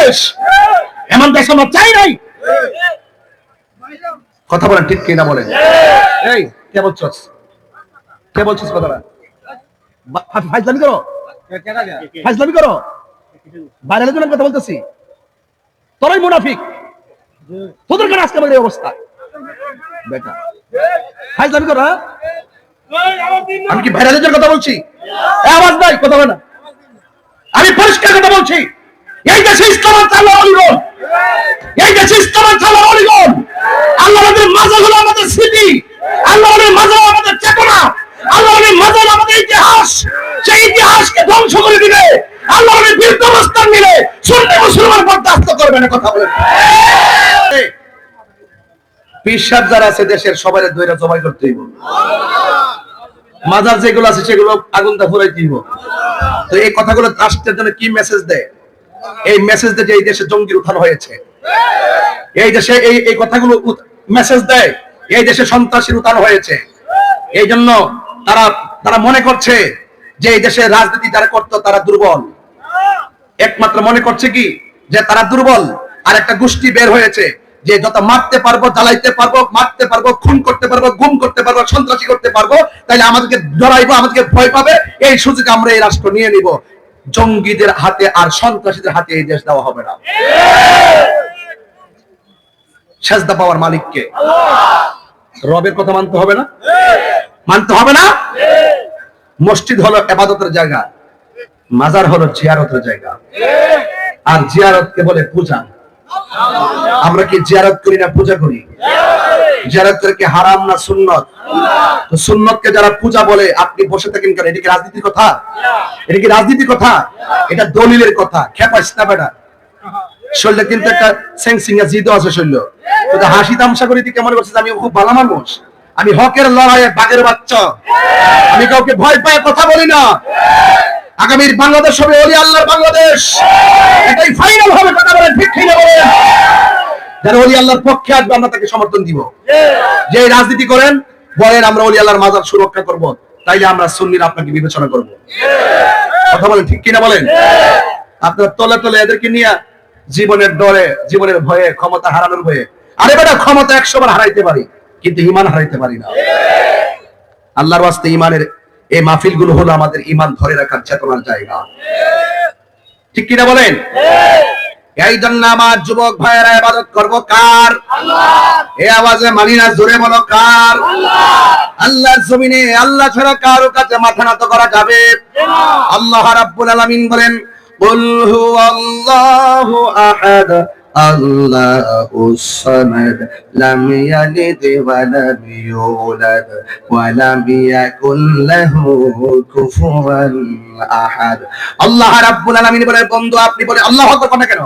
দেশ। এমন দেশ আমরা চাই নাই। কথা বলেন ঠিক কিনা বলেন? এই কে বলছস কে বলছিস কথাটা? ফাইজলামি করো। ফাইজলামি করো। বাইরের জন্য কথা বলতেছি। তোরাই মুনাফিক। তোদের কেন আজকে আমাদের অবস্থা? বেটা। ফাইজলামি করো হ্যাঁ? আমি কি ভাইরালের কথা বলছি? আওয়াজ নাই কথা বলে না। আমি পরিষ্কার কথা বলছি। এই দেশে ইসলাম আছে আল্লাহ অলিগণ। এই আল্লাহ আমাদের হলো আমাদের স্মৃতি। আমাদের চেতনা। আমাদের ইতিহাস। সেই ইতিহাসকে ধ্বংস করে দিবে। সুন্নি মুসলমান বরদাস্ত করবে না কথা বলেন। পিসাব যারা আছে দেশের সবাই দৈরা জবাই করতে হইব। মাজার যেগুলো আছে সেগুলো আগুনটা ফুরাই দিব তো এই কথাগুলো রাষ্ট্রের জন্য কি মেসেজ দেয়? এই মেসেজ দেয় যে এই দেশে জঙ্গির উত্থান হয়েছে, এই দেশে এই এই কথাগুলো মেসেজ দেয়, এই দেশে সন্ত্রাসীর উত্থান হয়েছে। এই জন্য তারা তারা মনে করছে যে এই দেশে রাজনীতি যারা করতো তারা দুর্বল। একমাত্র মনে করছে কি? যে তারা দুর্বল। আর একটা গোষ্ঠী বের হয়েছে যে যত মারতে পারব, জ্বালাইতে পারব, মারতে পারব, খুন করতে পারব, গুম করতে পারব, সন্ত্রাসী করতে পারব, তাইলে আমাদেরকে ডরাইবো আমাদেরকে ভয় পাবে, এই সুযোগ আমরা এই রাষ্ট্র নিয়ে নিব। জঙ্গিদের হাতে আর সন্ত্রাসীদের হাতে এই দেশ দেওয়া হবে না। সেজদা পাওয়ার মালিককে রবের কথা মানতে হবে না? মানতে হবে না? মসজিদ হলো এবাদতের জায়গা, মাজার হলো জিয়ারতের জায়গা। আর জিয়ারতকে বলে পূজা। আমরা কি জিয়ারত করি না পূজা করি? জিয়ারত করে হারাম না সুন্নত? সুন্নতকে যারা পূজা বলে, আপনি বসে থাকেন কেন? এটা কি রাজনীতির কথা? এটা কি রাজনীতির কথা? এটা দলিলের কথা। শরীরে কিন্তু একটা সেং সিংয়া জিদ আছে শরীর হাসি তামসা করে তুই কেমন করছিস? আমি খুব ভালো মানুষ। আমি হকের লড়াইয়ে বাঘের বাচ্চা। আমি কাউকে ভয় পায় কথা বলি না। আগামীর বাংলাদেশ হবে, অলি আল্লাহর বাংলাদেশ। এটাই ফাইনাল হবে, কথা বলে ঠিক ঠিক যারা অলি আল্লাহর পক্ষে আসবে, আমরা তাকে সমর্থন দিব। যে রাজনীতি করেন, বলেন আমরা অলি আল্লাহর মাজার সুরক্ষা করব, তাইলে আমরা সুন্নির আপনাকে বিবেচনা করব। কথা বলেন ঠিক কিনা বলেন? আপনার তলে তলে এদেরকে নিয়ে জীবনের ডরে, জীবনের ভয়ে, ক্ষমতা হারানোর ভয়ে। আরে বেটা, ক্ষমতা একশো বার হারাইতে পারি, কিন্তু ইমান হারাইতে পারি না। আল্লাহর ওয়াস্তে ইমানের এই মাহফিলগুলো হলো আমাদের ইমান ধরে রাখার চেতনার জায়গা। ঠিক কিনা বলেন? এই জন্য আমার যুবক ভাইয়েরা এবাদত করব কার? এ আওয়াজে মালিনা জোরে বলো কার? আল্লাহ। জমিনে আল্লাহ ছাড়া কারও কাছে মাথা নত করা যাবে? আল্লাহ রাব্বুল আলামিন বলেন কুল হুয়াল্লাহু আহাদ। الله الصمد لم يلد ولم يولد ولم يكن له كفوا أحد আল্লাহ রাব্বুল আলামিন বলে বন্ধু আপনি বলে আল্লাহ আকবার না কেন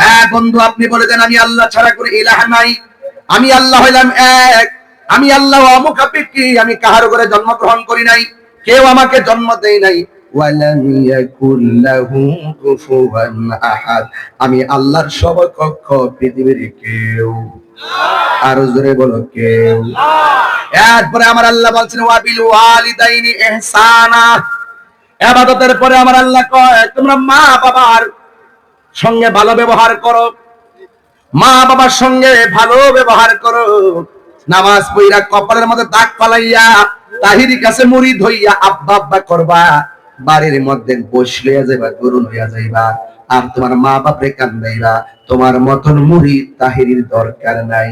হ্যাঁ বন্ধু আপনি বলে দেন আমি আল্লাহ ছাড়া কোনো ইলাহ নাই আমি আল্লাহ হইলাম এক আমি আল্লাহ অমুখাপেক্ষী আমি কাহার ঘরে জন্মগ্রহণ করি নাই কেউ আমাকে জন্ম দেয় নাই ওয়ালাম ইয়াকুল লাহু কুফুয়ান আহাদ। আমি আল্লাহর সমকক্ষ পৃথিবীর কেউ। আর জোরে বলো, কেউ। এরপরে আমার আল্লাহ বলছেন, ওয়াবিল ওয়ালিদাইনি ইহসানা। ইবাদতের পরে আমার আল্লাহ কয়, তোমরা মা বাবার সঙ্গে ভালো ব্যবহার করো। মা বাবার সঙ্গে ভালো ব্যবহার করো। নামাজ পইরা কপালের মধ্যে দাগ পালাইয়া তাহিরি কাছে মুড়ি ধইয়া আব্বা আব্বা করবা। বাড়ির মধ্যে বসলিয়া যাইবা গরু লইয়া যাইবা, আর তোমার মা বাপরে কান্দাইবা, তোমার মতন মুড়ি তাহিরির দরকার নাই।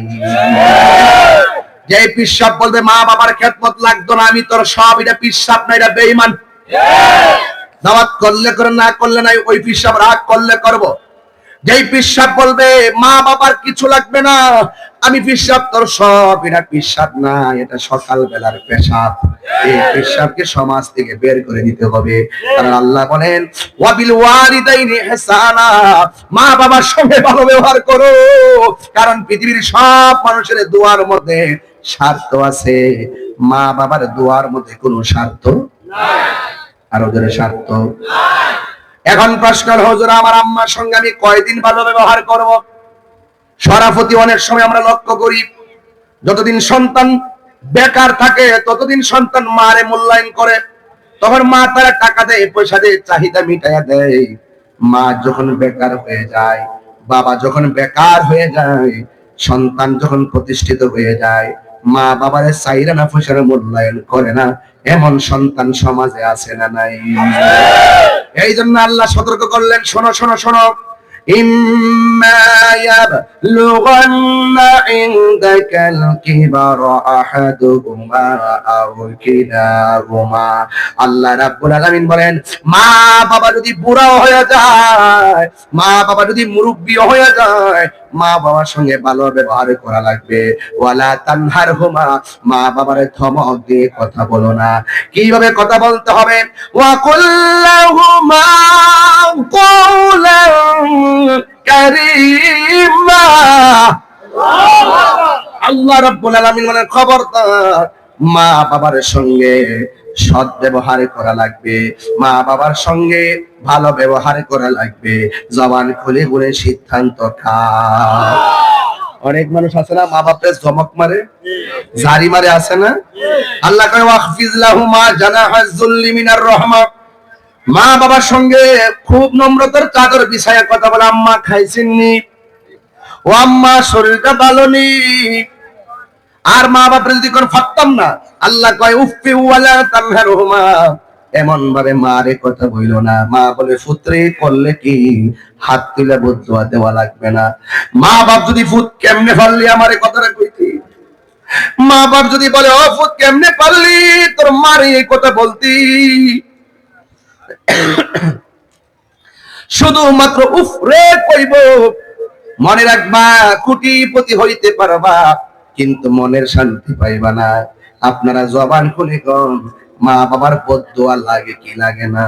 যে পিসাব বলবে মা বাবার খেদমত লাগতো না, আমি তোর সব এটা পিসাব না, এটা বেইমান দাওয়াত করলে করে, না করলে নাই, ওই পিসাব রাগ করলে করব। যেই পিসাব বলবে, মা বাবার কিছু লাগবে না। আমি পিসাব, তোর সব এটা পিসাব না, এটা সকাল বেলার পেশাব। এই পিসাবকে সমাজ থেকে বের করে দিতে হবে। কারণ আল্লাহ বলেন, ওয়াবিল ওয়ালিদাইনি ইহসানা মা বাবার সঙ্গে ভালো ব্যবহার করো। কারণ পৃথিবীর সব মানুষের দোয়ার মধ্যে স্বার্থ আছে। মা বাবার দোয়ার মধ্যে কোনো স্বার্থ আর ওদের স্বার্থ। এখন প্রশ্ন হুজুর, আমার আম্মার সঙ্গে আমি কয়দিন ভালো ব্যবহার করব? সরাফতি অনেক সময় আমরা লক্ষ্য করি, যতদিন সন্তান বেকার থাকে, ততদিন সন্তান মারে মূল্যায়ন করে, তখন মা তারা টাকা দেয়, পয়সা দেয়, চাহিদা মিটাইয়া দেয়। মা যখন বেকার হয়ে যায়, বাবা যখন বেকার হয়ে যায়, সন্তান যখন প্রতিষ্ঠিত হয়ে যায়, মা বাবার চাইরা না পয়সার মূল্যায়ন করে না, এমন সন্তান সমাজে আছে না নাই? এই জন্য আল্লাহ সতর্ক করলেন শোনো শোনো শোনো। إما يبلغن عندك الكبر أحدهما أو كلاهما আল্লাহ রাব্বুল আলামিন বলেন মা বাবা যদি বুড়াও হয়ে যায় মা বাবা যদি মুরব্বী হয়ে যায় মা বাবার সঙ্গে ভালো ব্যবহার করা লাগবে ওয়ালা তানহার হুমা মা বাবার ধমক দিয়ে কথা বলো না কিভাবে কথা বলতে হবে ওয়া কুল্লাহুমা কওলান আল্লাহ খবরদার, মা বাবার সঙ্গে সৎ ব্যবহার করা লাগবে। মা বাবার সঙ্গে ভালো ব্যবহার করা লাগবে। জবান খুলে খুলে সিদ্ধান্ত অনেক মানুষ আছে না, মা বাপের ধমক মারে জারি মারে, আছে না? আল্লাহ কয় ওয়াহফিজ লাহুমা মিনার রহমা। মা বাবার সঙ্গে খুব নম্রতার চাদর বিছায়া কথা বলে, আম্মা খাইছেননি ও আম্মা, শরীরটা ভালো নেই আর মা বাপ যদি কোন ফাটতাম না? আল্লাহ কয় উফি ওয়ালা তানহারহুমা এমন ভাবে মারে কথা বইল না। মা বলে পুত্রে করলে কি? হাত তুলে বদুয়া দেওয়া লাগবে না। মা বাপ যদি, ফুত কেমনে পারলি আমারে কথাটা কইতি? মা বাপ যদি বলে, ও ফুত কেমনে পারলি? তোর মারে এই কথা বলতি। শুধুমাত্র উফ রে কইব মনে রাখবা কুটিপতি হইতে পারবা কিন্তু মনের শান্তি পাইবা না। আপনারা জবান খুলে কন মা বাবার বদুয়া লাগে কি লাগে না।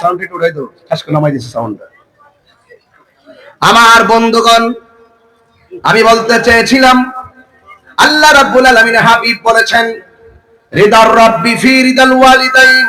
সাউন্ড একটু উড়াই দাও করে নামাই দিছে সাউন্ডটা আমার বন্ধুগণ আমি বলতে চেয়েছিলাম আল্লাহ রাব্বুল আলামিন হাবিব বলেছেন রিদার রাব্বি ফি রিদাল ওয়ালিদাইন।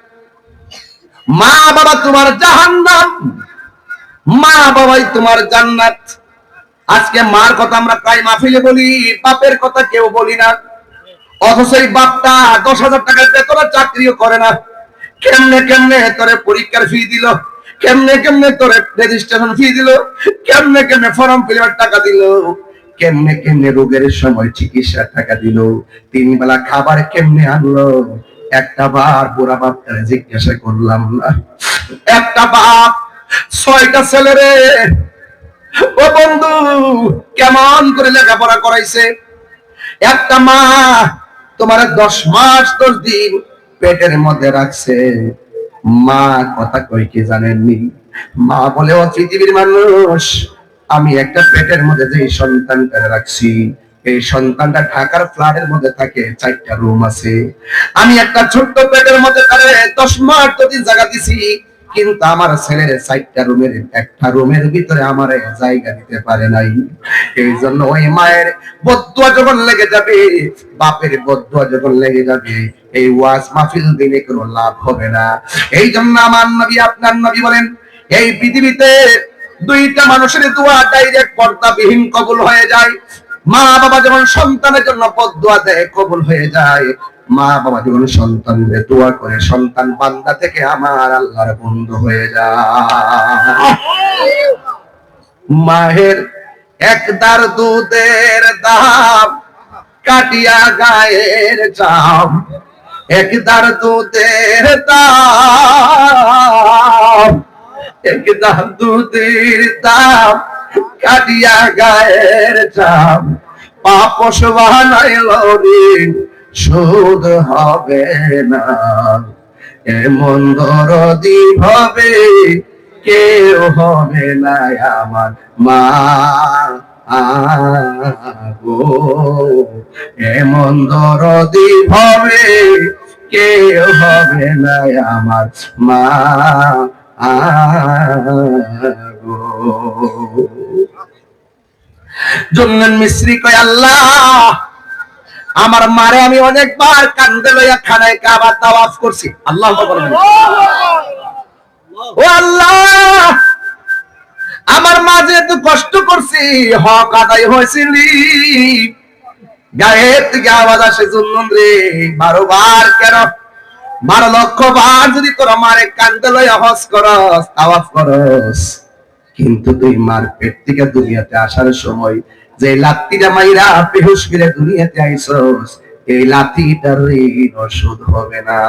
মা বাবা তোমার জাহান্নাম। মা বাবাই তোমার জান্নাত। আজকে মার কথা আমরা প্রায় মাহফিলে বলি, বাপের কথা কেউ বলি না। অথচ এই বাপটা দশ হাজার টাকার বেতনের চাকরিও করে না। কেমনে কেমনে তোরে পরীক্ষার ফি দিল? কেমনে কেমনে তোরে রেজিস্ট্রেশন ফি দিল? কেমনে কেমনে ফর্ম ফিল টাকা দিল? কেমনে কেমনে রোগের সময় চিকিৎসার টাকা দিল? তিন বেলা খাবার কেমনে আনলো? একটা বার বুড়া বাপটারে জিজ্ঞাসা করলাম না। একটা বাপ ছয়টা ছেলে রে ও বন্ধু, কেমন করে লেখাপড়া করাইছে? একটা মা তোমার দশ মাস, দশ দিন পেটের মধ্যে রাখছে। মা কথা কই কি জানেননি? মা বলে, ও পৃথিবীর মানুষ, আমি একটা পেটের মধ্যে যে সন্তানটা রাখছি এই সন্তানটা ঢাকার ফ্ল্যাটের মধ্যে থাকে, চারটা রুম আছে। আমি একটা ছোট্ট পেটের মধ্যে দশ মাস যদি জায়গা দিছি, কিন্তু আমার ছেলের চারটা রুমের একটা রুমের ভিতরে আমার জায়গা দিতে পারে নাই। এই জন্য ওই মায়ের বদুয়া যখন লেগে যাবে, বাপের বদুয়া যখন লেগে যাবে, এই ওয়াজ মাহফিল দিলে কোনো লাভ হবে না। এই জন্য আমার নবী, আপনার নবী বলেন, এই পৃথিবীতে দুইটা মানুষের দোয়া ডাইরেক্ট পর্দাবিহীন কবুল হয়ে যায়। মা বাবা যেমন সন্তানের জন্য বদুয়া দেয়, কবুল হয়ে যায়। মা বাবা যখন সন্তানদের দোয়া করে, সন্তান বান্দা থেকে আমার আল্লাহর বন্ধু হয়ে যায়। মাহের একদার দুধের দাম, কাটিয়া গায়ের চাম। একদার দুধের দাম একদার দুধের দাম। কাটিয়া গায়ের চাম পাপস বানাইল শোধ হবে না। এমন দরদি হবে কেউ হবে না আমার মা। গো এমন দরদি হবে কেউ হবে না আমার মা। জন্মেন মিশ্রি কয়, আল্লাহ, আমার মারে আমি অনেকবার কান্দে লইয়া খানায় কাবা তাওয়াফ করছি। আল্লাহ ও আল্লাহ, আমার মা যেহেতু কষ্ট করছি, হক আদায় হয়েছিল। গায়ে থেকে আওয়াজ আসে, জুন্নুন রে বারো কেন? বারো লক্ষ বার যদি তোর মারে কান্দে লইয়া হজ করস, তাওয়াফ করস। কিন্তু তুই মার্কেট থেকে দুনিয়াতে আসার সময় যে লাত্তিটা মাইরা বেহুশ করে দুনিয়াতে আইসস, এই লাত্তিটার ঋণ শোধ হবে না।